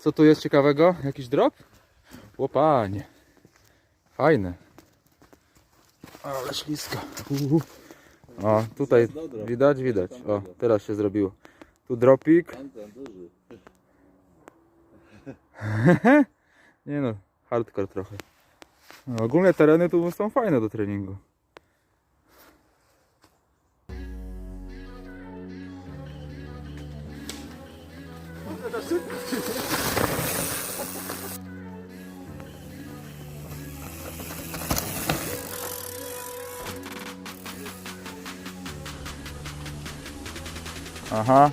Co tu jest ciekawego? Jakiś drop? Łopanie. Fajne. Ale ślisko. Uhu. O, tutaj widać, widać. O, teraz się zrobiło. Tu dropik. Nie no, hardcore trochę. No, ogólnie tereny tu są fajne do treningu. Aha.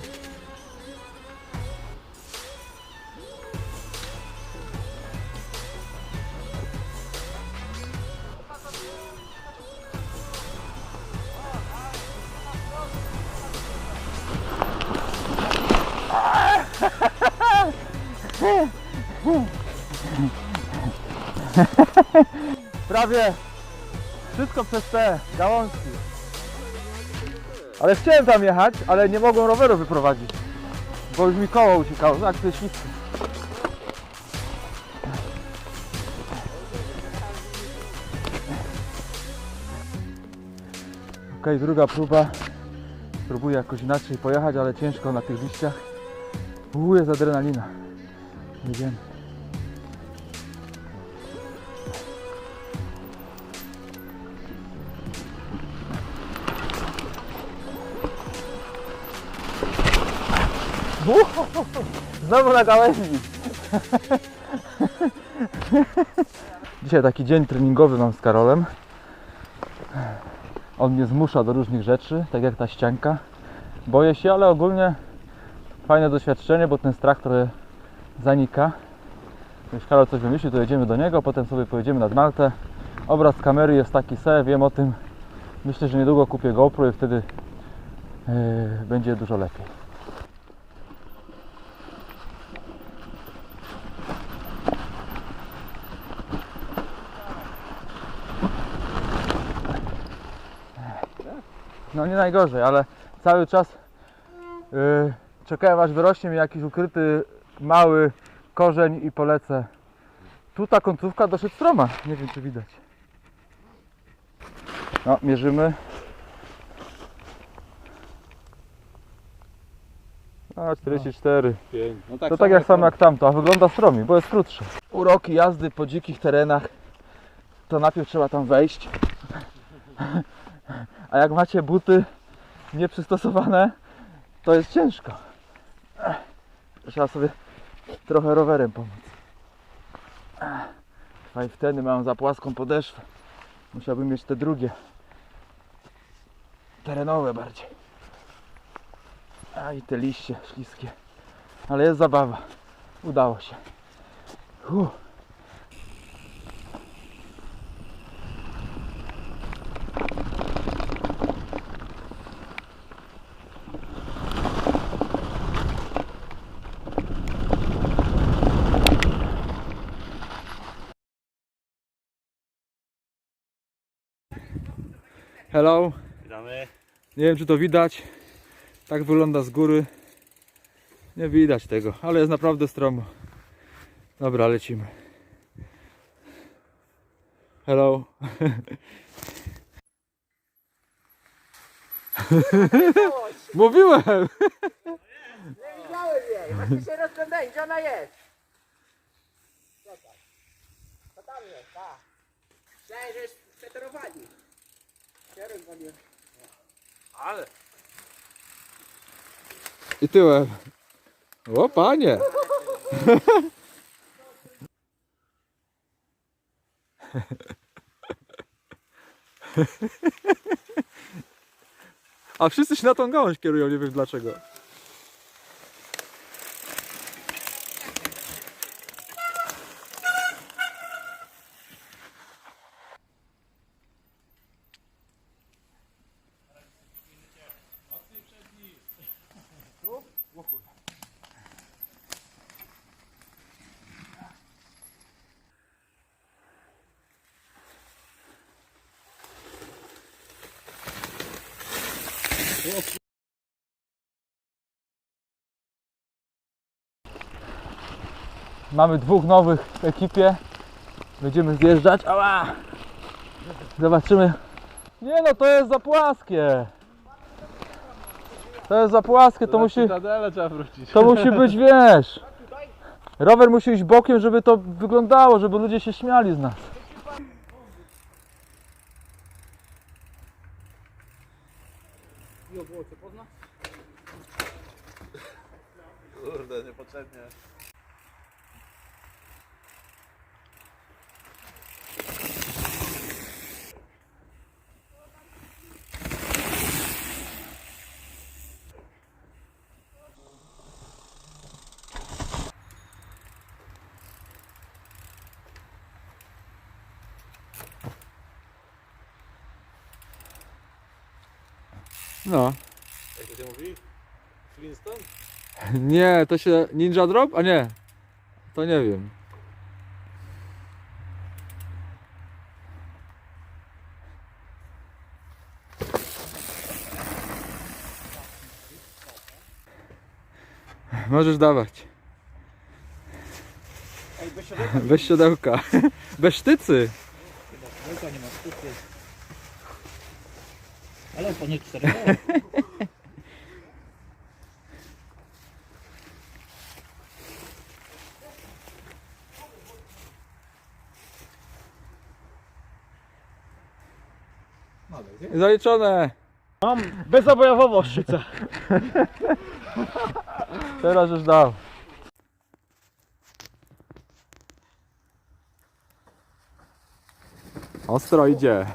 Prawie wszystko przez te gałązki. Ale chciałem tam jechać, ale nie mogłem roweru wyprowadzić. Bo już mi koło uciekało, tak to jest ślisko. Okej, druga próba. Próbuję jakoś inaczej pojechać, ale ciężko na tych liściach. Uuu, jest adrenalina. Jedziemy. Znowu na gałęzi. Dzisiaj taki dzień treningowy mam z Karolem. On mnie zmusza do różnych rzeczy, tak jak ta ścianka. Boję się, ale ogólnie fajne doświadczenie, bo ten strach trochę zanika. Jeśli Karol coś wymyśli, to jedziemy do niego, potem sobie pojedziemy nad Maltę. Obraz kamery jest taki se, wiem o tym. Myślę, że niedługo kupię GoPro i wtedy yy, będzie dużo lepiej. No nie najgorzej, ale cały czas yy, czekałem aż wyrośnie mi jakiś ukryty mały korzeń i polecę. Tu ta końcówka dosyć stroma, nie wiem czy widać. No, mierzymy. A, 44. No To tak jak samo jak tamto, a wygląda stromi, bo jest krótsze. Uroki jazdy po dzikich terenach, to najpierw trzeba tam wejść. A jak macie buty nieprzystosowane, to jest ciężko. Trzeba sobie trochę rowerem pomóc. Fajwteny mają za płaską podeszwę. Musiałbym mieć te drugie. Terenowe bardziej. A i te liście śliskie. Ale jest zabawa. Udało się. Uff. Hello. Witamy. Nie wiem czy to widać. Tak wygląda z góry. Nie widać tego, ale jest naprawdę stromo. Dobra, lecimy. Hello. Mówiłem! Nie widziałem jej, właśnie się rozglądałem, gdzie ona jest? Czekaj. To tam jest, tak. Myślałem, że jest Ja rozwaliłem. Ale. I tyłem. O panie! A wszyscy się na tą gałąź kierują, nie wiem dlaczego. Mamy dwóch nowych w ekipie. Będziemy zjeżdżać. Ała! Zobaczymy. Nie no, to jest za płaskie. To jest za płaskie, to musi, to musi być, wiesz. Rower musi iść bokiem, żeby to wyglądało, żeby ludzie się śmiali z nas. Kurde, niepotrzebnie. No. Jak to się mówi? Flintstone? Nie, to się Ninja Drop? A nie. To nie wiem. Możesz dawać. Ej, bez siodełka Bez siodełka. Bez sztycy. nie ma sztuki. Ale to nie cztery. Zaliczone. Mam bezobojowo szczycę. Teraz już dał. Ostro idzie.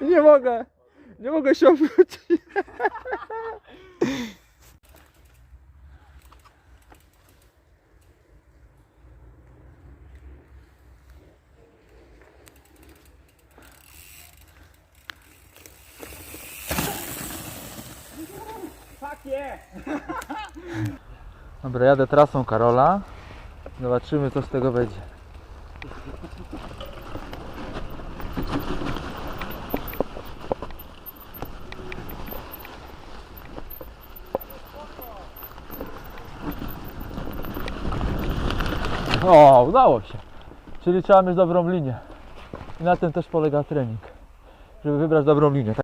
Nie mogę. Nie mogę się obrócić. Yeah! Dobra, jadę trasą Karola. Zobaczymy co z tego będzie. O, udało się. Czyli trzeba mieć dobrą linię. I na tym też polega trening. Żeby wybrać dobrą linię.